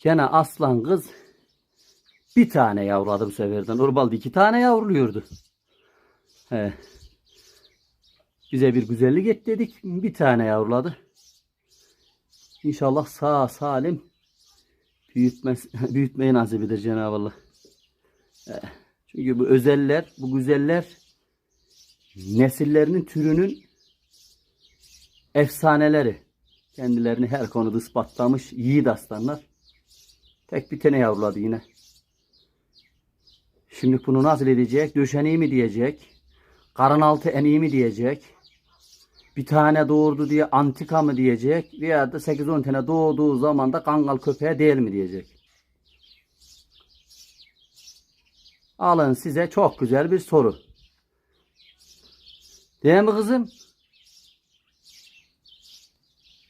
Gene aslan kız bir tane yavruladı bu seferden. Normalde iki tane yavruluyordu. He. Bize bir güzellik et dedik. Bir tane yavruladı. İnşallah sağ salim büyütmez, büyütmeyi nasip eder Cenab-ı Allah. He. Çünkü bu özeller, bu güzeller nesillerinin türünün efsaneleri. Kendilerini her konuda ispatlamış yiğit aslanlar. Tek bir tane yavruladı yine. Şimdi bunu nasıl edecek? Döşeneği mi diyecek? Karın altı en iyi mi diyecek? Bir tane doğurdu diye antika mı diyecek? Veya da 8-10 tane doğduğu zaman da kangal köpeğe değil mi diyecek? Alın size çok güzel bir soru. Değil mi kızım?